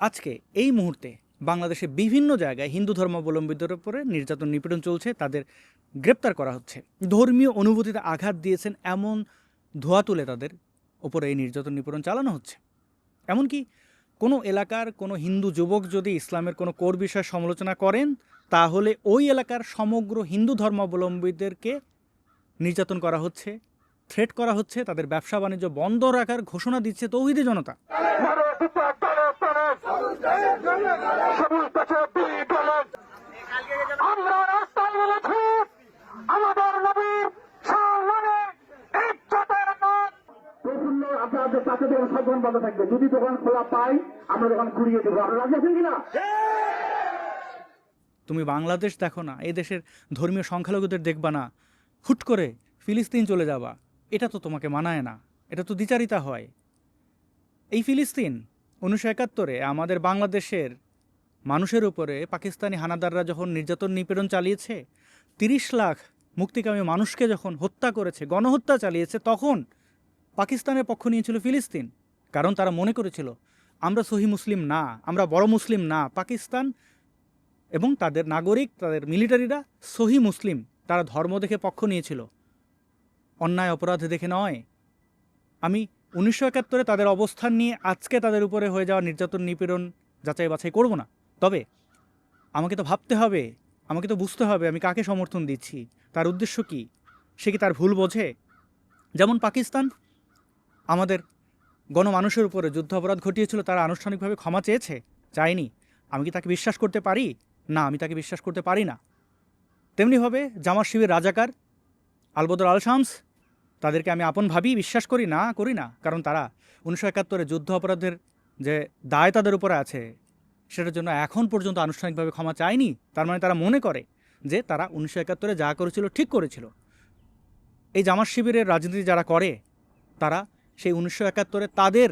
আজকে এই মুহূর্তে বাংলাদেশে বিভিন্ন জায়গায় হিন্দু ধর্মাবলম্বীদের উপরে নির্যাতন নিপীড়ন চলছে, তাদের গ্রেপ্তার করা হচ্ছে। ধর্মীয় অনুভূতিতে আঘাত দিয়েছেন এমন ধোয়া তুলে তাদের ওপরে এই নির্যাতন নিপীড়ন চালানো হচ্ছে। এমনকি কোনো এলাকার কোনো হিন্দু যুবক যদি ইসলামের কোনো কোর বিষয়ে সমালোচনা করেন, তাহলে ওই এলাকার সমগ্র হিন্দু ধর্মাবলম্বীদেরকে নির্যাতন করা হচ্ছে, থ্রেট করা হচ্ছে, তাদের ব্যবসা বাণিজ্য বন্ধ রাখার ঘোষণা দিচ্ছে তৌহিদি জনতা। সবুজ আমরা রাস্তায় বলেছি আমাদের নবীর সম্মানে ইজ্জতের নাম। প্রফুল্ল আপনাদের কাছে দোকান সব দোকান বন্ধ থাকবে। যদি দোকান খোলা পাই আমরা দোকান ঘুরিয়ে দেবো। আপনারা রাজি আছেন কিনা? তুমি বাংলাদেশ দেখো না এই দেশের ধর্মীয় সংখ্যালঘুদের দেখবা না। হুট করে ফিলিস্তিন চলে যাবা। এটা তো তোমাকে মানায় না এটা তো দ্বিচারিতা হয়। এই ফিলিস্তিন উনিশশো একাত্তরে আমাদের বাংলাদেশের মানুষের উপরে পাকিস্তানি হানাদাররা যখন নির্যাতন নিপীড়ন চালিয়েছে, তিরিশ লাখ মুক্তিকামী মানুষকে যখন হত্যা করেছে, গণহত্যা চালিয়েছে, তখন পাকিস্তানের পক্ষ নিয়েছিল ফিলিস্তিন। কারণ তারা মনে করেছিল, আমরা সহি মুসলিম না, আমরা বড় মুসলিম না, পাকিস্তান এবং তাদের নাগরিক, তাদের মিলিটারিরা সহি মুসলিম। তারা ধর্ম দেখে পক্ষ নিয়েছিল। অন্যায়, অপরাধ দেখে নয়। আমি উনিশশো একাত্তরে তাদের অবস্থান নিয়ে আজকে তাদের উপরে হয়ে যাওয়া নির্যাতন, নিপীড়ন যাচাই বাছাই করব না। তবে আমাকে তো ভাবতে হবে, আমাকে তো বুঝতে হবে আমি কাকে সমর্থন দিচ্ছি, তার উদ্দেশ্য কি? সে কি তার ভুল বোঝে? যেমন পাকিস্তান, আমাদের গণমানুষের উপরে যুদ্ধ অপরাধ ঘটিয়েছিল, তারা আনুষ্ঠানিকভাবে ক্ষমা চেয়েছে, চায়নি। আমি কি তাকে বিশ্বাস করতে পারি? না, আমি তাকে বিশ্বাস করতে পারি না। তেমনিভাবে জামার শিবির রাজাকার আলবদর আল শামস তাদেরকে আমি আপন ভাবি বিশ্বাস করি না করি না। কারণ তারা উনিশশো একাত্তরে যুদ্ধ অপরাধের যে দায় তাদের উপরে আছে, সেটার জন্য এখন পর্যন্ত আনুষ্ঠানিকভাবে ক্ষমা চায়নি। তার মানে তারা মনে করে যে তারা উনিশশো একাত্তরে যা করেছিল, ঠিক করেছিল। এই জামার শিবিরের রাজনীতি যারা করে, তারা সেই উনিশশো একাত্তরে তাদের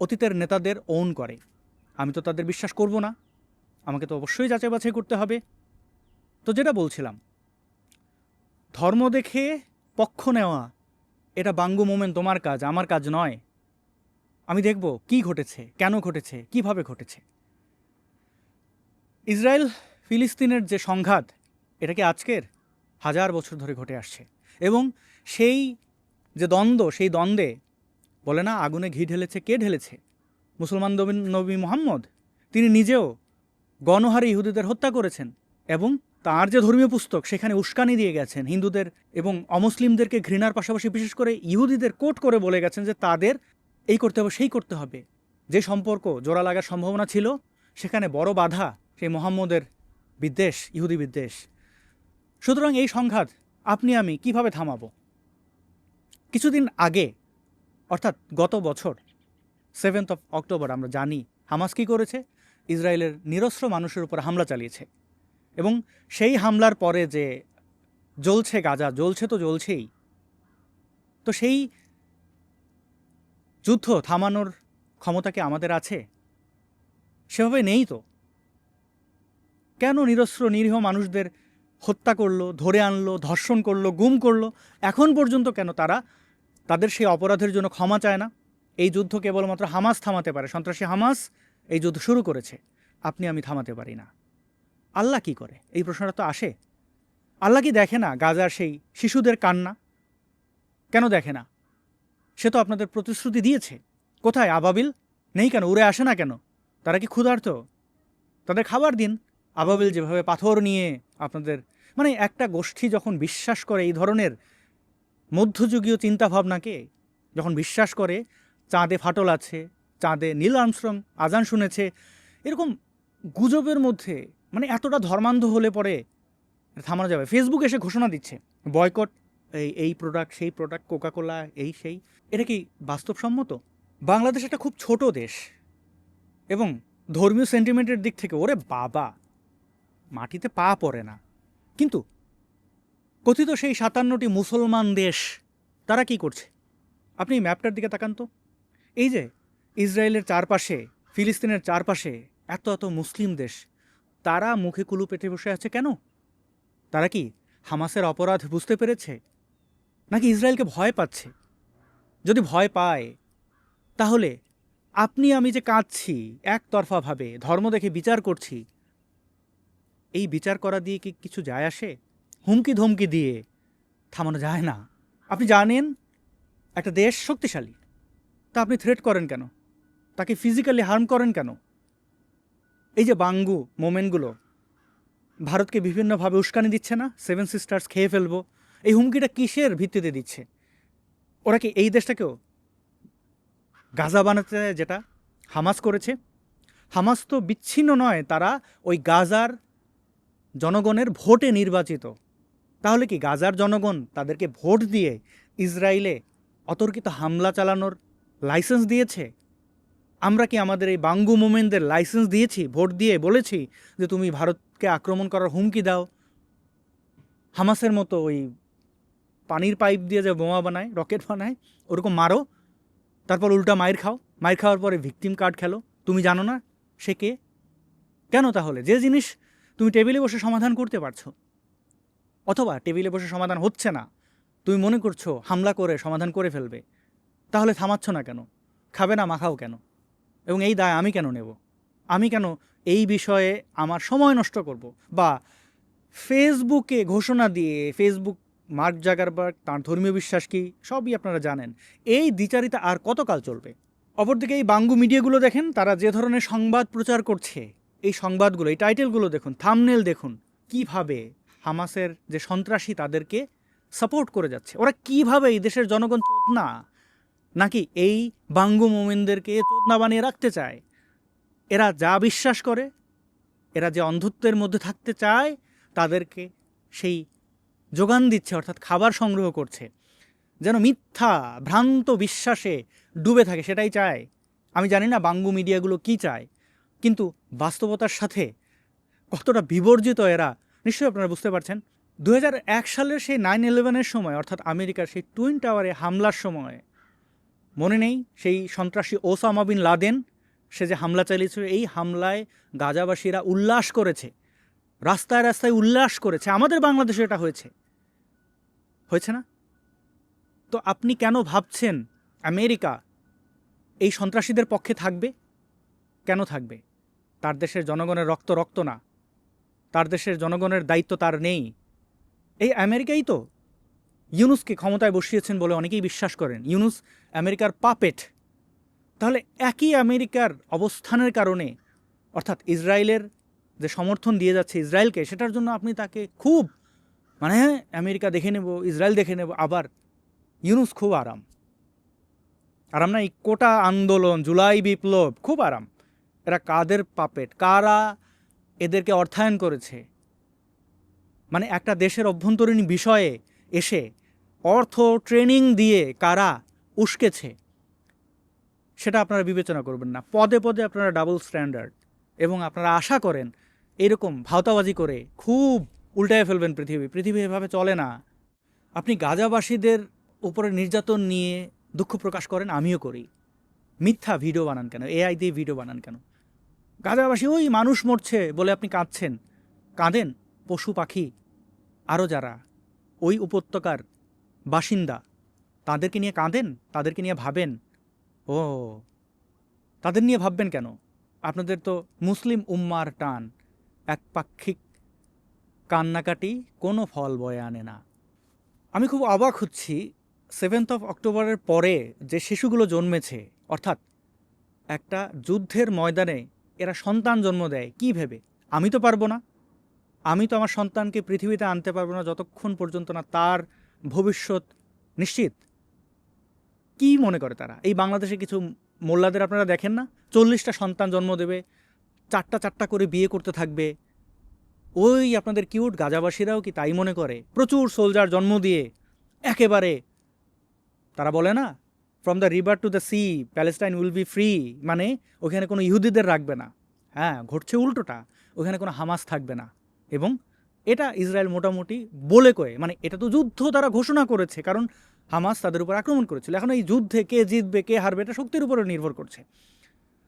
অতীতের নেতাদের ওন করে। আমি তো তাদের বিশ্বাস করব না। আমাকে তো অবশ্যই যাচাই বাছাই করতে হবে। তো যেটা বলছিলাম, ধর্ম দেখে পক্ষ নেওয়া, এটা বাঙ্গু মোমেন তোমার কাজ, আমার কাজ নয়। আমি দেখব কি ঘটেছে, কেন ঘটেছে, কীভাবে ঘটেছে। ইসরায়েল ফিলিস্তিনের যে সংঘাত, এটা কি আজকের? হাজার বছর ধরে ঘটে আসছে। এবং সেই যে দ্বন্দ্ব, সেই দ্বন্দ্বে, বলে না, আগুনে ঘি ঢেলেছে, কে ঢেলেছে? মুসলমান নবী মোহাম্মদ। তিনি নিজেও গণহারে ইহুদিদের হত্যা করেছেন এবং তার যে ধর্মীয় পুস্তক, সেখানে উস্কানি দিয়ে গেছেন হিন্দুদের এবং অমুসলিমদেরকে ঘৃণার পাশাপাশি বিশেষ করে ইহুদিদের কোট করে বলে গেছেন যে তাদের এই করতে হবে, সেই করতে হবে। যে সম্পর্ক জোড়া লাগার সম্ভাবনা ছিল, সেখানে বড় বাধা সেই মোহাম্মদের বিদ্বেষ, ইহুদি বিদ্বেষ। সুতরাং এই সংঘাত আপনি আমি কীভাবে থামাবো? কিছুদিন আগে, অর্থাৎ গত বছর সেভেন্থ অফ অক্টোবর আমরা জানি হামাস কী করেছে? ইসরায়েলের নিরস্ত্র মানুষের উপর হামলা চালিয়েছে। এবং সেই হামলার পরে যে জ্বলছে গাজা, জ্বলছে তো জ্বলছেই। তো সেই যুদ্ধ থামানোর ক্ষমতা কি আমাদের আছে? সেভাবে নেই তো। কেন নিরস্ত্র, নিরীহ মানুষদের হত্যা করল, ধরে আনলো, ধর্ষণ করল, গুম করল? এখন পর্যন্ত কেন তারা তাদের সেই অপরাধের জন্য ক্ষমা চায় না? এই যুদ্ধ কেবলমাত্র হামাস থামাতে পারে। সন্ত্রাসী হামাস এই যুদ্ধ শুরু করেছে। আপনি, আমি থামাতে পারি না। আল্লাহ কি করে? এই প্রশ্নটা তো আসে। আল্লাহ কি দেখে না গাজার সেই শিশুদের কান্না? কেন দেখে না? সে তো আপনাদের প্রতিশ্রুতি দিয়েছে। কোথায় আবাবিল? নেই কেন? উড়ে আসে না কেন? তারা কি ক্ষুধার্ত? তাদের খাবার দিন। আবাবিল যেভাবে পাথর নিয়ে আপনাদের মানে একটা গোষ্ঠী যখন বিশ্বাস করে এই ধরনের মধ্যযুগীয় চিন্তাভাবনাকে, যখন বিশ্বাস করে, চাঁদে ফাটল আছে, চাঁদে নীল আর্মস্ট্রং আজান শুনেছে, এরকম গুজবের মধ্যে মানে এতটা ধর্মান্ধ হলে পরে থামানো যাবে। ফেসবুক এসে ঘোষণা দিচ্ছে বয়কট এই এই প্রোডাক্ট সেই প্রোডাক্ট কোকাকোলা এই, সেই। এটা কি বাস্তবসম্মত? বাংলাদেশ একটা খুব ছোট দেশ এবং ধর্মীয় সেন্টিমেন্টের দিক থেকে ওরে বাবা, মাটিতে পা পড়ে না। কিন্তু কথিত সেই সাতান্নটি মুসলমান দেশ, তারা কি করছে? আপনি ম্যাপটার দিকে তাকান তো। এই যে ইসরায়েলের চারপাশে, ফিলিস্তিনের চারপাশে এত এত মুসলিম দেশ তারা মুখে কুলু পেটে বসে আছে কেন? তারা কি হামাসের অপরাধ বুঝতে পেরেছে? নাকি ইসরায়েলকে ভয় পাচ্ছে? যদি ভয় পায়, তাহলে আপনি আমি যে কাঁদছি একতরফাভাবে ধর্ম দেখে বিচার করছি, এই বিচার করা দিয়ে কি কিছু যায় আসে? হুমকি ধমকি দিয়ে থামানো যায় না। আপনি জানেন, একটা দেশ শক্তিশালী। তা আপনি থ্রেট করেন কেন? তাকে ফিজিক্যালি হার্ম করেন কেন? এই যে বাঙ্গু মোমেন্টগুলো, ভারতকে বিভিন্নভাবে উস্কানি দিচ্ছে না? সেভেন সিস্টার্স খেয়ে ফেলব। এই হুমকিটা কিসের ভিত্তিতে দিচ্ছে? ওরা কি এই দেশটাকেও? গাজা বানাতে যেটা হামাস করেছে? হামাস তো বিচ্ছিন্ন নয়, তারা ওই গাজার জনগণের ভোটে নির্বাচিত। তাহলে কি গাজার জনগণ তাদেরকে ভোট দিয়ে ইসরায়েলে অতর্কিত হামলা চালানোর লাইসেন্স দিয়েছে? আমরা কি আমাদের এই বাঙ্গু মোমেনদের লাইসেন্স দিয়েছি, ভোট দিয়ে বলেছি যে তুমি ভারতকে আক্রমণ করার হুমকি দাও? হামাসের মতো ওই পানির পাইপ দিয়ে যে বোমা বানায়, রকেট বানায়, ওরকম মারো। তারপর উল্টা মায়ের খাও। মায়ের খাওয়ার পরে ভিকটিম কার্ড খেলো। তুমি জানো না সে কে? কেন তাহলে? যে জিনিস তুমি টেবিলে বসে সমাধান করতে পারছ। অথবা টেবিলে বসে সমাধান হচ্ছে না। তুমি মনে করছ হামলা করে সমাধান করে ফেলবে। তাহলে থামাচ্ছ না কেন? খাবে না, মাখাও কেন? এবং এই দায় আমি কেন নেব? আমি কেন এই বিষয়ে আমার সময় নষ্ট করব? বা ফেসবুকে ঘোষণা দিয়ে ফেসবুক মার্ক জাগারবার্গ তাঁর ধর্মীয় বিশ্বাস কী, সবই আপনারা জানেন। এই দ্বিচারিতা আর কতকাল চলবে? অপরদিকে এই বাঙ্গু মিডিয়াগুলো দেখেন, তারা যে ধরনের সংবাদ প্রচার করছে, এই সংবাদগুলো, এই টাইটেলগুলো দেখুন, থামনেল দেখুন, কীভাবে হামাসের যে সন্ত্রাসী তাদেরকে সাপোর্ট করে যাচ্ছে। ওরা কীভাবে এই দেশের জনগণ চোদনা নাকি এই বাঙ্গু মোমিনদেরকে চোদনা বানিয়ে রাখতে চায়? এরা যা বিশ্বাস করে, এরা যে অন্ধত্বের মধ্যে থাকতে চায়, তাদেরকে সেই যোগান দিচ্ছে, অর্থাৎ খাবার সংগ্রহ করছে। যেন মিথ্যা, ভ্রান্ত বিশ্বাসে ডুবে থাকে, সেটাই চায়। আমি জানি না বাঙ্গু মিডিয়াগুলো কি চায়, কিন্তু বাস্তবতার সাথে কতটা বিবর্জিত এরা, নিশ্চয়ই আপনারা বুঝতে পারছেন। দু সালের সেই নাইন ইলেভেনের সময়, অর্থাৎ আমেরিকার সেই টুইন টাওয়ারে হামলার সময় মনে নেই, সেই সন্ত্রাসী ওসামা বিন লাদেন, সে যে হামলা চালিয়েছিল, এই হামলায় গাজাবাসীরা উল্লাস করেছে, রাস্তায় রাস্তায় উল্লাস করেছে। আমাদের বাংলাদেশে এটা হয়েছে। হয়েছে না? তো আপনি কেন ভাবছেন আমেরিকা এই সন্ত্রাসীদের পক্ষে থাকবে? কেন থাকবে? তার দেশের জনগণের রক্ত রক্ত না। তার দেশের জনগণের দায়িত্ব তার নেই। এই আমেরিকাই তো। ইউনুসকে ক্ষমতায় বসিয়েছেন বলে অনেকেই বিশ্বাস করেন। ইউনুস আমেরিকার পাপেট। তাহলে একই আমেরিকার অবস্থানের কারণে, অর্থাৎ ইসরায়েলের যে সমর্থন দিয়ে যাচ্ছে ইসরায়েলকে, সেটার জন্য আপনি তাকে খুব মানে হ্যাঁ আমেরিকা দেখে নেব, ইসরায়েল দেখে নেব, আবার ইউনুস খুব আরাম। আরাম না এই কোটা আন্দোলন, জুলাই বিপ্লব, খুব আরাম। এরা কাদের পাপেট? কারা এদেরকে অর্থায়ন করেছে? মানে একটা দেশের অভ্যন্তরীণ বিষয়ে এসে অর্থ ট্রেনিং দিয়ে কারা উস্কেছে, সেটা আপনারা বিবেচনা করবেন না। পদে পদে আপনারা ডাবল স্ট্যান্ডার্ড এবং আপনারা আশা করেন এরকম ভাওতাবাজি করে খুব উল্টায় ফেলবেন পৃথিবী। পৃথিবী এভাবে চলে না। আপনি গাজাবাসীদের উপরে নির্যাতন নিয়ে দুঃখ প্রকাশ করেন, আমিও করি। মিথ্যা ভিডিও বানান কেন? এআই দিয়ে ভিডিও বানান কেন? গাজাবাসী ওই মানুষ মরছে বলে আপনি কাঁদছেন। কাঁদেন পশু পাখি, আরও যারা। ওই উপত্যকার বাসিন্দা তাদেরকে নিয়ে কাঁদেন? তাদেরকে নিয়ে ভাবেন? ও, তাদের নিয়ে ভাববেন কেন? আপনাদের তো মুসলিম উম্মার টান। একপাক্ষিক কান্নাকাটি কোনো ফল বয়ে আনে না। আমি খুব অবাক হচ্ছি। সেভেন্থ অফ অক্টোবরের পরে যে শিশুগুলো জন্মেছে, অর্থাৎ একটা যুদ্ধের ময়দানে এরা সন্তান জন্ম দেয়, কি ভেবে? আমি তো পারব না। আমি তো আমার সন্তানকে পৃথিবীতে আনতে পারব না যতক্ষণ পর্যন্ত না তার ভবিষ্যৎ নিশ্চিত। কি মনে করে তারা? এই বাংলাদেশে কিছু মোল্লাদের আপনারা দেখেন না? চল্লিশটা সন্তান জন্ম দেবে, চারটা চারটা করে বিয়ে করতে থাকবে। ওই আপনাদের কিউট গাজাবাসীরাও কি তাই মনে করে? প্রচুর সোলজার জন্ম দিয়ে একেবারে, তারা বলে না from the river to the sea Palestine will be free মানে ওখানে কোনো ইহুদিদের রাখবে না। হ্যাঁ ঘটছে উল্টোটা, ওখানে কোনো হামাস থাকবে না। এবং এটা ইসরায়েল মোটামুটি বলে কয়ে মানে এটা তো যুদ্ধ তারা ঘোষণা করেছে, কারণ হামাস তাদের উপর আক্রমণ করেছিল। এখন এই যুদ্ধে কে জিতবে, কে হারবে, এটা শক্তির উপরে নির্ভর করছে।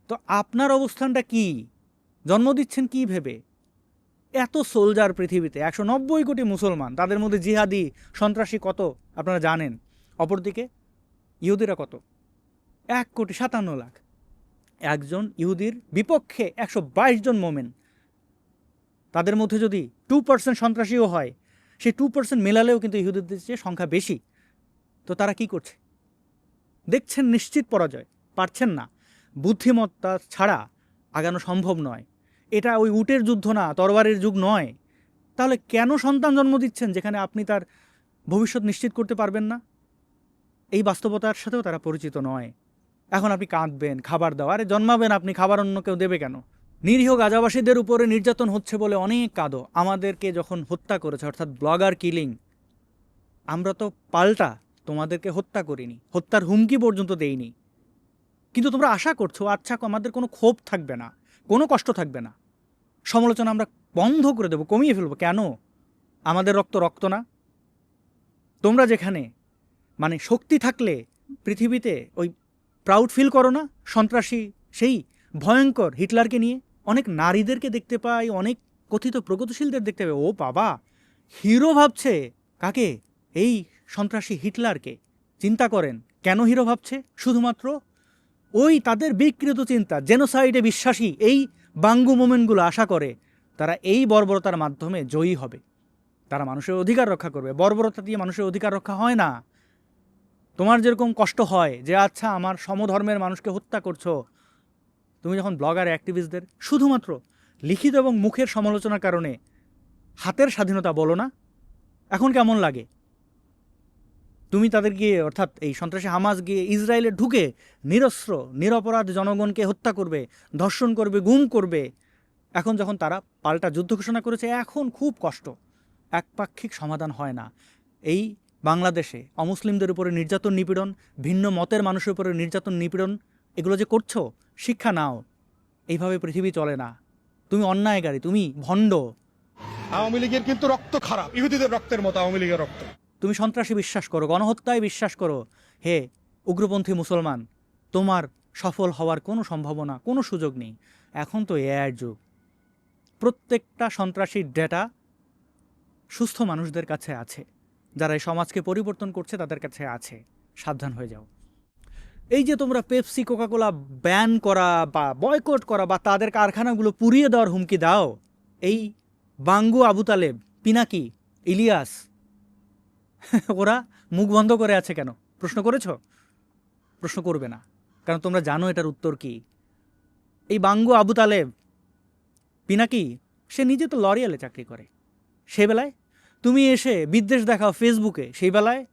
তো আপনার অবস্থানটা কি? জন্ম দিচ্ছেন কি ভেবে? এত সোলজার পৃথিবীতে, একশো নব্বই কোটি মুসলমান, তাদের মধ্যে জিহাদি সন্ত্রাসী কত? আপনারা জানেন। অপরদিকে, ইহুদিরা কত? এক কোটি সাতান্ন লাখ। একজন ইহুদির বিপক্ষে একশো বাইশ জন মোমেন। তাদের মধ্যে যদি টু পার্সেন্ট সন্ত্রাসীও হয়, সেই টু পার্সেন্ট মেলালেও কিন্তু ইহুদিদের চেয়ে সংখ্যা বেশি। তো তারা কি করছে? দেখছেন নিশ্চিত পরাজয়, পারছেন না। বুদ্ধিমত্তা ছাড়া আগানো সম্ভব নয়। এটা ওই উটের যুদ্ধ না, তরবারের যুগ নয়। তাহলে কেন সন্তান জন্ম দিচ্ছেন যেখানে আপনি তার ভবিষ্যৎ নিশ্চিত করতে পারবেন না? এই বাস্তবতার সাথেও তারা পরিচিত নয়। এখন আপনি কাঁদবেন, খাবার দাও। আরে জন্মাবেন আপনি, খাবার অন্য কেউ দেবে কেন? নিরীহ গাজাবাসীদের উপরে নির্যাতন হচ্ছে বলে অনেক কাঁদো। আমাদেরকে যখন হত্যা করেছে, অর্থাৎ ব্লগার কিলিং, আমরা তো পাল্টা তোমাদেরকে হত্যা করিনি, হত্যার হুমকি পর্যন্ত দেইনি। কিন্তু তোমরা আশা করছ আচ্ছা আমাদের কোনো ক্ষোভ থাকবে না, কোনো কষ্ট থাকবে না। সমালোচনা আমরা বন্ধ করে দেবো, কমিয়ে ফেলব। কেন? আমাদের রক্ত রক্ত না। তোমরা যেখানে মানে শক্তি থাকলে পৃথিবীতে ওই প্রাউড ফিল করো না, সন্ত্রাসী সেই ভয়ঙ্কর হিটলারকে নিয়ে। অনেক নারীদেরকে দেখতে পাই, অনেক কথিত প্রগতিশীলদের দেখতে পাই। ও বাবা, হিরো ভাবছে, কাকে? এই সন্ত্রাসী হিটলারকে চিন্তা করেন, কেন হিরো ভাবছে? শুধুমাত্র ওই তাদের বিকৃত চিন্তা, জেনোসাইডে বিশ্বাসী এই বাঙ্গু মোমেন্টগুলো আশা করে তারা এই বর্বরতার মাধ্যমে জয়ী হবে। তারা মানুষের অধিকার রক্ষা করবে। বর্বরতা দিয়ে মানুষের অধিকার রক্ষা হয় না। তোমার যেরকম কষ্ট হয় যে আচ্ছা আমার সমধর্মের মানুষকে হত্যা করছ। তুমি যখন ব্লগার, অ্যাক্টিভিস্টদের, শুধুমাত্র লিখিত এবং মুখের সমালোচনার কারণে হাতের স্বাধীনতা বলো না, এখন কেমন লাগে? তুমি তাদের গিয়ে, অর্থাৎ এই সন্ত্রাসী হামাস গিয়ে ইসরায়েলে ঢুকে নিরস্ত্র, নিরপরাধ জনগণকে হত্যা করবে, ধর্ষণ করবে, গুম করবে। এখন যখন তারা পাল্টা যুদ্ধ ঘোষণা করেছে, এখন খুব কষ্ট। একপাক্ষিক সমাধান হয় না। এই বাংলাদেশে অমুসলিমদের উপরে নির্যাতন নিপীড়ন, ভিন্ন মতের মানুষের উপরে নির্যাতন নিপীড়ন, এগুলো যে করছ, শিক্ষা নাও। এইভাবে পৃথিবী চলে না। তুমি অন্যায়কারী তুমি ভণ্ড। আওয়ামী লীগের কিন্তু রক্ত খারাপ। ইহুদিদের রক্তের মতো আওয়ামী লীগের রক্ত। তুমি সন্ত্রাসী বিশ্বাস করো, গণহত্যায় বিশ্বাস করো। হে উগ্রপন্থী মুসলমান, তোমার সফল হওয়ার কোনো সম্ভাবনা, কোনো সুযোগ নেই। এখন তো এআইয়ের যুগ। প্রত্যেকটা সন্ত্রাসীর ডেটা সুস্থ মানুষদের কাছে আছে। যারা এই সমাজকে পরিবর্তন করছে, তাদের কাছে আছে। সাবধান হয়ে যাও। এই যে তোমরা পেপসি কোকাকোলা ব্যান করা বা বয়কট করা বা তাদের কারখানাগুলো পুড়িয়ে দেওয়ার হুমকি দাও, এই বাঙ্গু আবু তালেব, পিনাকি, ইলিয়াস ওরা মুখ বন্ধ করে আছে কেন? প্রশ্ন করেছ? প্রশ্ন করবে না। কারণ তোমরা জানো এটার উত্তর কি। এই বাঙ্গু আবু তালেব, পিনাকি, সে নিজে তো লরিয়ালে চাকরি করে। সে বেলায় তুমি এসে বিদ্বেষ দেখাও ফেসবুকে, সেই বেলায়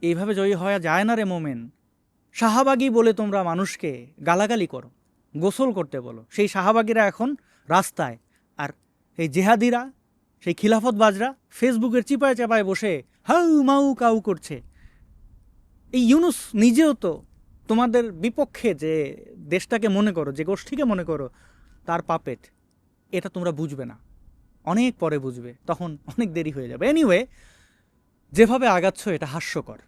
এইভাবে জয়ী হওয়া যায় না রে মোমেন। শাহাবাগি বলে তোমরা মানুষকে গালাগালি করো, গোসল করতে বলো। সেই শাহাবাগিরা এখন রাস্তায়। আর এই জেহাদিরা, সেই খিলাফত বাজরা ফেসবুকের চিপায় চাপায় বসে হাউ মাউ কাউ করছে। এই ইউনুস নিজেও তো তোমাদের বিপক্ষে যে দেশটাকে মনে করো, যে গোষ্ঠীকে মনে করো, তার পাপেট, এটা তোমরা বুঝবে না। অনেক পরে বুঝবে, তখন অনেক দেরি হয়ে যাবে। এনিওয়ে যেভাবে আগাচ্ছ এটা হাস্যকর।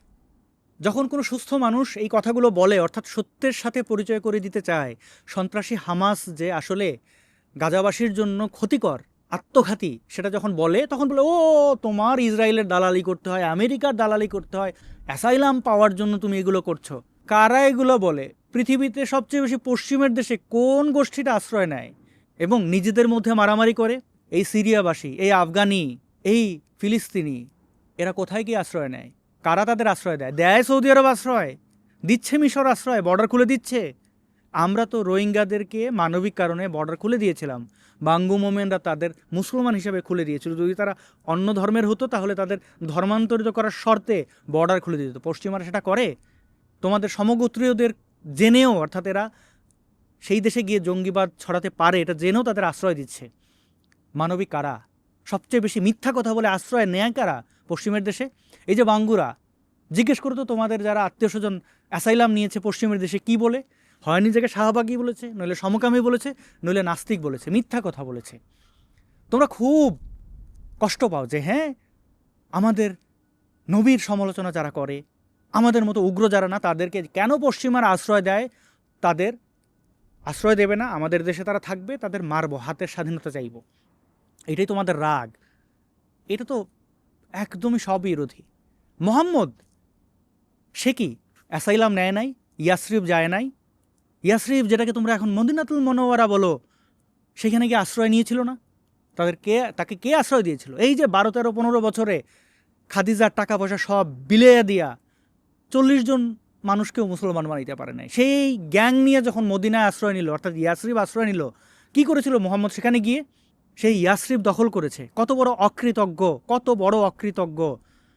যখন কোনো সুস্থ মানুষ এই কথাগুলো বলে, অর্থাৎ সত্যের সাথে পরিচয় করে দিতে চায়, সন্ত্রাসী হামাস যে আসলে গাজাবাসীর জন্য ক্ষতিকর আত্মঘাতী। সেটা যখন বলে, তখন বলে, ও, তোমার ইসরায়েলের দালালি করতে হয়, আমেরিকার দালালি করতে হয়, অ্যাসাইলাম পাওয়ার জন্য তুমি এগুলো করছ। কারা এগুলো বলে? পৃথিবীতে সবচেয়ে বেশি পশ্চিমের দেশে কোন গোষ্ঠীটা আশ্রয় নেয়? এবং নিজেদের মধ্যে মারামারি করে? এই সিরিয়াবাসী, এই আফগানি, এই ফিলিস্তিনি, এরা কোথায় গিয়ে আশ্রয় নেয়? কারা তাদের আশ্রয় দেয়? দেয় সৌদি আরব আশ্রয়? দিচ্ছে মিশর আশ্রয়? বর্ডার খুলে দিচ্ছে? আমরা তো রোহিঙ্গাদেরকে মানবিক কারণে বর্ডার খুলে দিয়েছিলাম। বাঙ্গু মোমেনরা তাদের মুসলমান হিসেবে খুলে দিয়েছিল। যদি তারা অন্য ধর্মের হতো, তাহলে তাদের ধর্মান্তরিত করার শর্তে বর্ডার খুলে দিত। পশ্চিমারা সেটা করে। তোমাদের সমগোত্রীয়দের জেনেও, অর্থাৎ এরা সেই দেশে গিয়ে জঙ্গিবাদ ছড়াতে পারে, এটা জেনেও তাদের আশ্রয় দিচ্ছে। মানবিক কারা? সবচেয়ে বেশি মিথ্যা কথা বলে আশ্রয় নেয় কারা পশ্চিমের দেশে? এই যে বাঙ্গুরা, জিজ্ঞেস করতো তোমাদের যারা আত্মীয় স্বজন অ্যাসাইলাম নিয়েছে পশ্চিমের দেশে কি বলে? হয় নিজেকে শাহবাগী বলেছে, নইলে সমকামী বলেছে, নইলে নাস্তিক বলেছে, মিথ্যা কথা বলেছে। তোমরা খুব কষ্ট পাও যে হ্যাঁ আমাদের নবীর সমালোচনা যারা করে, আমাদের মতো উগ্র যারা না, তাদেরকে কেন পশ্চিমার আশ্রয় দেয়? তাদের আশ্রয় দেবে না, আমাদের দেশে তারা থাকবে, তাদের মারব, হাতের স্বাধীনতা চাইব। এটাই তোমাদের রাগ। এটা তো একদমই স্ববিরোধী। মোহাম্মদ, সে কি, অ্যাসাইলাম নেয় নাই? ইয়াসরিফ যায় নাই? ইয়াসরিফ, যেটাকে তোমরা এখন মদিনাতুল মনোয়ারা বলো, সেখানে গিয়ে আশ্রয় নিয়েছিল না? তাদের কে, তাকে কে আশ্রয় দিয়েছিল? এই যে বারো, তেরো, পনেরো বছরে খাদিজার টাকা পয়সা সব বিলিয়ে দিয়া চল্লিশ জন মানুষকেও মুসলমান বানাইতে পারে নাই। সেই গ্যাং নিয়ে যখন মদিনায় আশ্রয় নিল, অর্থাৎ ইয়াসরিফ আশ্রয় নিল, কি করেছিল মোহাম্মদ সেখানে গিয়ে? সেই ইয়াসরিফ দখল করেছে। কত বড় অকৃতজ্ঞ, কত বড় অকৃতজ্ঞ।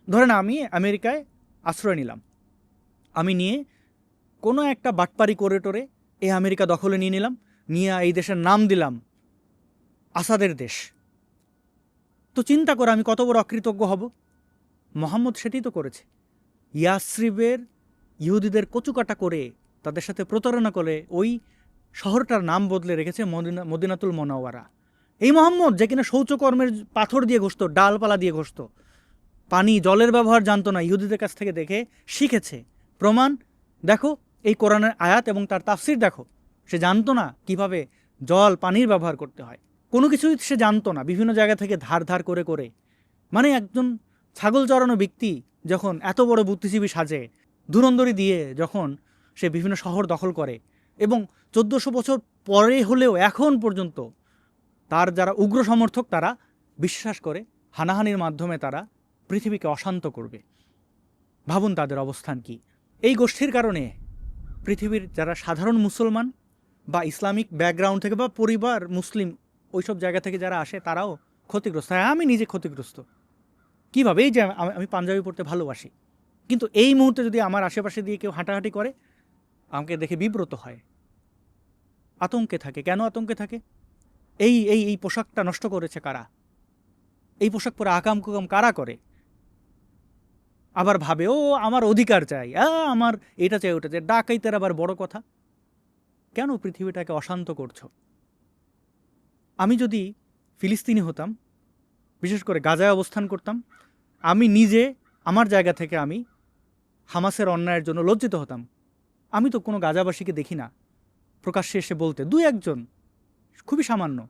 ধরেন আমি আমেরিকায় আশ্রয় নিলাম। আমি নিয়ে কোনো একটা বাটপারি করে টোরে এই আমেরিকা দখলে নিয়ে নিলাম, নিয়ে এই দেশের নাম দিলাম, আসাদের দেশ। তো চিন্তা করে, আমি কত বড় অকৃতজ্ঞ হব। মোহাম্মদ সেটি তো করেছে। ইয়াসরিবের ইহুদিদের কচুকাটা করে তাদের সাথে প্রতারণা করে ওই শহরটার নাম বদলে রেখেছে মদিনা, মদিনাতুল মনোয়ারা এই মোহাম্মদ, যে কিনা শৌচকর্মের পাথর দিয়ে ঘষত, ডালপালা দিয়ে ঘষত, পানি জলের ব্যবহার জানতো না, ইহুদিদের কাছ থেকে দেখে শিখেছে। প্রমাণ, দেখো এই কোরআনের আয়াত এবং তার তাফসির দেখো। সে জানতো না কীভাবে জল, পানির ব্যবহার করতে হয়। কোনো কিছুই সে জানতো না, বিভিন্ন জায়গা থেকে ধার ধার করে করে। মানে একজন ছাগল চড়ানো ব্যক্তি যখন এত বড় বুদ্ধিজীবী সাজে, ধুরন্ধরি দিয়ে যখন সে বিভিন্ন শহর দখল করে এবং চোদ্দোশো বছর পরে হলেও এখন পর্যন্ত তার যারা উগ্র সমর্থক তারা বিশ্বাস করে, হানাহানির মাধ্যমে তারা পৃথিবীকে অশান্ত করবে। ভাবুন তাদের অবস্থান কি। এই গোষ্ঠীর কারণে পৃথিবীর যারা সাধারণ মুসলমান বা ইসলামিক ব্যাকগ্রাউন্ড থেকে বা পরিবার মুসলিম, ওইসব জায়গা থেকে যারা আসে, তারাও ক্ষতিগ্রস্ত। হ্যাঁ আমি নিজে ক্ষতিগ্রস্ত। কীভাবে? এই যে আমি পাঞ্জাবি পড়তে ভালোবাসি। কিন্তু এই মুহূর্তে যদি আমার আশেপাশে দিয়ে কেউ হাঁটাহাঁটি করে, আমাকে দেখে বিব্রত হয়। আতঙ্কে থাকে। কেন আতঙ্কে থাকে? এই এই এই পোশাকটা নষ্ট করেছে কারা? এই পোশাক পরে আকাম কুকাম কারা করে? আবার ভাবে, ও, আমার অধিকার চাই। আমার এটা চাই, ওটা চাই। ডাকাইতের আবার বড় কথা, কেন পৃথিবীটাকে অশান্ত করছ? আমি যদি ফিলিস্তিনি হতাম, বিশেষ করে গাজায় অবস্থান করতাম, আমি নিজে, আমার জায়গা থেকে আমি হামাসের অন্যায়ের জন্য লজ্জিত হতাম। আমি তো কোনো গাজাবাসীকে দেখি না। প্রকাশ্যে এসে বলতে দুই একজন, খুবই সামান্য।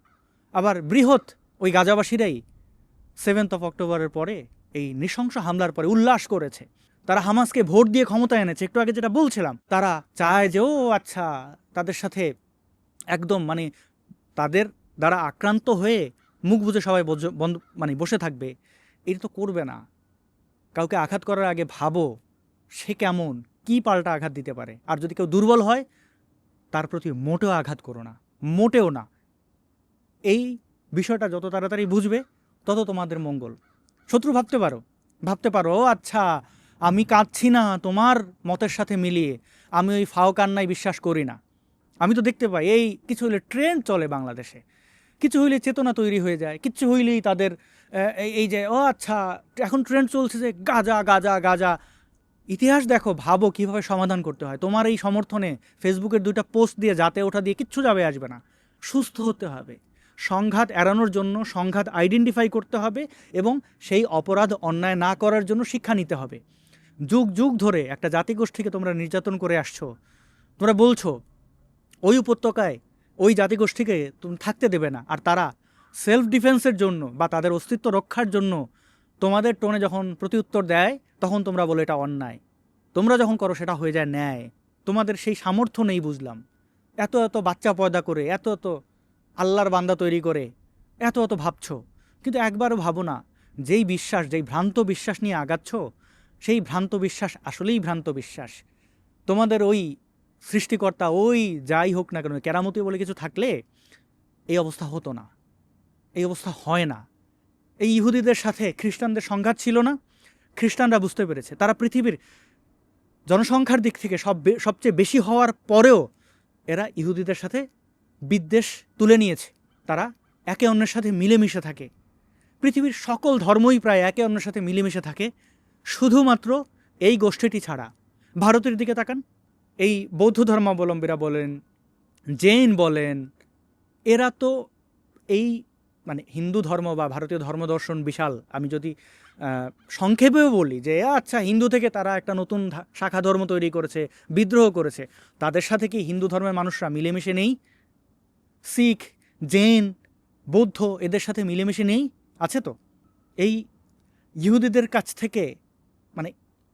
আবার বৃহৎ ওই গাজাবাসীরাই সেভেন্থ অফ অক্টোবরের পরে এই নৃশংস হামলার পরে উল্লাস করেছে। তারা হামাসকে ভোট দিয়ে ক্ষমতা এনেছে। একটু আগে যেটা বলছিলাম, তারা চায় যে, ও আচ্ছা তাদের সাথে একদম মানে তাদের দ্বারা আক্রান্ত হয়ে মুখ বুঝে সবাই বন্ধ মানে বসে থাকবে। এটা তো করবে না। কাউকে আঘাত করার আগে ভাবো সে কেমন, কি পাল্টা আঘাত দিতে পারে। আর যদি কেউ দুর্বল হয়, তার প্রতি মোটেও আঘাত করো না। মোটেও না। এই বিষয়টা যত তাড়াতাড়ি বুঝবে, তত তোমাদের মঙ্গল। শত্রু ভাবতে পারো। ভাবতে পারো আচ্ছা আমি কাঁদছি না, তোমার মতের সাথে মিলিয়ে আমি ওই ফাও কান্নায় বিশ্বাস করি না। আমি তো দেখতে পাই, এই কিছু হলে ট্রেন্ড চলে বাংলাদেশে। কিছু হইলে চেতনা তৈরি হয়ে যায়, কিছু হইলেই তাদের এই- এই যে, ও আচ্ছা এখন ট্রেন্ড চলছে যে গাজা গাজা গাজা। ইতিহাস দেখো, ভাবো কীভাবে সমাধান করতে হয়। তোমার এই সমর্থনে ফেসবুকের দুইটা পোস্ট দিয়ে যাতে ওঠা দিয়ে কিচ্ছু যাবে, আসবে না। সুস্থ হতে হবে। সংঘাত এড়ানোর জন্য সংঘাত আইডেন্টিফাই করতে হবে এবং সেই অপরাধ অন্যায় না করার জন্য শিক্ষা নিতে হবে। যুগ যুগ ধরে একটা জাতিগোষ্ঠীকে তোমরা নির্যাতন করে আসছো। তোমরা বলছো, ওই উপত্যকায় ওই জাতিগোষ্ঠীকে তুমি থাকতে দেবে না। আর তারা সেলফ ডিফেন্সের জন্য বা তাদের অস্তিত্ব রক্ষার জন্য তোমাদের টোনে যখন প্রতিউত্তর দেয়, তখন তোমরা বলো এটা অন্যায়। তোমরা যখন করো, সেটা হয়ে যায় ন্যায়। তোমাদের সেই সামর্থ্য নেই বুঝলাম। এত এত বাচ্চা পয়দা করে, এত এত আল্লাহর বান্দা তৈরি করে। এত অত ভাবছ। কিন্তু একবারও ভাবো না, যেই বিশ্বাস, যেই ভ্রান্ত বিশ্বাস নিয়ে আগাচ্ছ, সেই ভ্রান্ত বিশ্বাস আসলেই ভ্রান্ত বিশ্বাস। তোমাদের ওই সৃষ্টিকর্তা ওই যাই হোক না কেন, কেরামতি বলে কিছু থাকলে এই অবস্থা হতো না। এই অবস্থা হয় না। এই ইহুদিদের সাথে খ্রিস্টানদের সংঘাত ছিল না। খ্রিস্টানরা বুঝতে পেরেছে। তারা পৃথিবীর জনসংখ্যার দিক থেকে সব সবচেয়ে বেশি হওয়ার পরেও এরা ইহুদিদের সাথে বিদ্বেষ তুলে নিয়েছে। তারা একে অন্যের সাথে মিলেমিশে থাকে। পৃথিবীর সকল ধর্মই প্রায় একে অন্যের সাথে মিলেমিশে থাকে। শুধুমাত্র এই গোষ্ঠীটি ছাড়া। ভারতের দিকে তাকান। এই বৌদ্ধ ধর্মাবলম্বীরা বলেন, জৈন বলেন, এরা তো এই মানে হিন্দু ধর্ম বা ভারতীয় ধর্মদর্শন বিশাল। আমি যদি সংক্ষেপেও বলি যে আচ্ছা হিন্দু থেকে তারা একটা নতুন শাখা ধর্ম তৈরি করেছে, বিদ্রোহ করেছে। তাদের সাথে কি হিন্দু ধর্মের মানুষরা মিলেমিশে নেই? শিখ, জৈন, বৌদ্ধ এদের সাথে মিলেমিশে নেই, আছে তো? এই ইহুদিদের কাছ থেকে মানে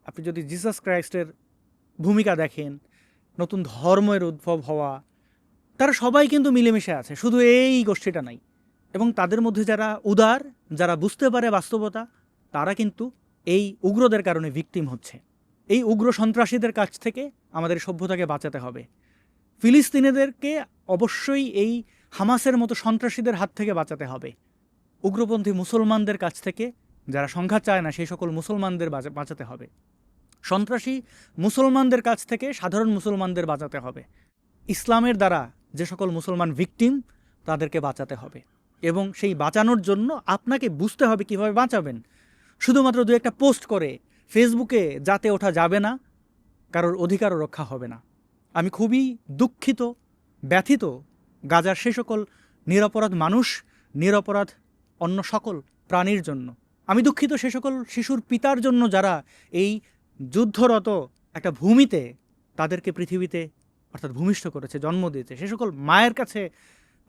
আপনি যদি জিসাস ক্রাইস্টের ভূমিকা দেখেন, নতুন ধর্মের উদ্ভব হওয়া, তারা সবাই কিন্তু মিলেমিশে আছে, শুধু এই গোষ্ঠীটা নাই। এবং তাদের মধ্যে যারা উদার, যারা বুঝতে পারে বাস্তবতা, তারা কিন্তু এই উগ্রদের কারণে ভিকটিম হচ্ছে। এই উগ্র সন্ত্রাসীদের কাছ থেকে আমাদের সভ্যতাকে বাঁচাতে হবে। ফিলিস্তিনিদেরকে অবশ্যই এই হামাসের মতো সন্ত্রাসীদের হাত থেকে বাঁচাতে হবে। উগ্রপন্থী মুসলমানদের কাছ থেকে যারা সংঘাত চায় না, সেই সকল মুসলমানদের বাঁচা- বাঁচাতে হবে। সন্ত্রাসী মুসলমানদের কাছ থেকে সাধারণ মুসলমানদের বাঁচাতে হবে। ইসলামের দ্বারা যে সকল মুসলমান ভিকটিম তাদেরকে বাঁচাতে হবে। এবং সেই বাঁচানোর জন্য আপনাকে বুঝতে হবে কীভাবে বাঁচাবেন। শুধুমাত্র দু একটা পোস্ট করে, ফেসবুকে যাতে ওঠা যাবে না, কারোর অধিকারও রক্ষা হবে না। আমি খুবই দুঃখিত, ব্যথিত, গাজার সে সকল নিরপরাধ মানুষ, নিরপরাধ অন্য সকল প্রাণীর জন্য। আমি দুঃখিত সে সকল শিশুর পিতার জন্য যারা এই যুদ্ধরত একটা ভূমিতে তাদেরকে পৃথিবীতে, অর্থাৎ ভূমিষ্ঠ করেছে, জন্ম দিয়েছে। সে সকল মায়ের কাছে,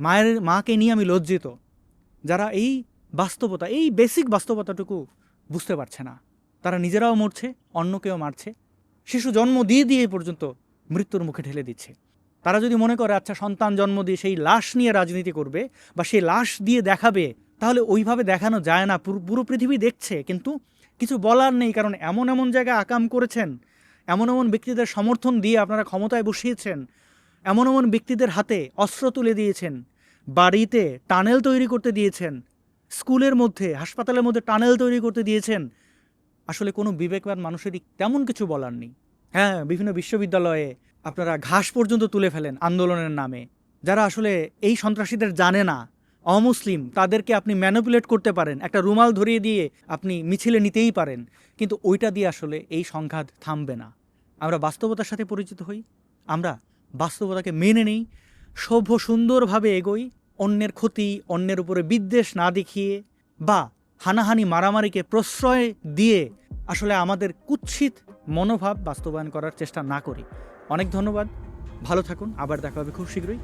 মায়ের মাকে নিয়ে আমি লজ্জিত, যারা এই বাস্তবতা, এই বেসিক বাস্তবতাটুকু বুঝতে পারছে না। তারা নিজেরাও মরছে, অন্যকেও মারছে। শিশু জন্ম দিয়ে দিয়ে পর্যন্ত মৃত্যুর মুখে ঠেলে দিচ্ছে। তারা যদি মনে করে আচ্ছা সন্তান জন্ম দিয়ে সেই লাশ নিয়ে রাজনীতি করবে বা সেই লাশ দিয়ে দেখাবে, তাহলে ওইভাবে দেখানো যায় না। পুরো পৃথিবী দেখছে, কিন্তু কিছু বলার নেই, কারণ এমন এমন জায়গায় আকাম করেছেন, এমন এমন ব্যক্তিদের সমর্থন দিয়ে আপনারা ক্ষমতায় বসিয়েছেন, এমন এমন ব্যক্তিদের হাতে অস্ত্র তুলে দিয়েছেন, বাড়িতে টানেল তৈরি করতে দিয়েছেন, স্কুলের মধ্যে, হাসপাতালের মধ্যে টানেল তৈরি করতে দিয়েছেন। আসলে কোনো বিবেকবান মানুষেরই তেমন কিছু বলার নেই। হ্যাঁ বিভিন্ন বিশ্ববিদ্যালয়ে আপনারা ঘাস পর্যন্ত তুলে ফেলেন আন্দোলনের নামে। যারা আসলে এই সন্ত্রাসীদের জানে না, অমুসলিম, তাদেরকে আপনি ম্যানিপুলেট করতে পারেন, একটা রুমাল ধরিয়ে দিয়ে আপনি মিছিলে নিতেই পারেন। কিন্তু ওইটা দিয়ে আসলে এই সংঘাত থামবে না। আমরা বাস্তবতার সাথে পরিচিত হই, আমরা বাস্তবতাকে মেনে নেই, সভ্য সুন্দরভাবে এগোই, অন্যের ক্ষতি, অন্যের উপরে বিদ্বেষ না দেখিয়ে বা হানাহানি মারামারিকে প্রশ্রয় দিয়ে আসলে আমাদের কুৎসিত মনোভাব বাস্তবায়ন করার চেষ্টা না করি। অনেক ধন্যবাদ। ভালো থাকুন। আবার দেখা হবে খুব শীঘ্রই।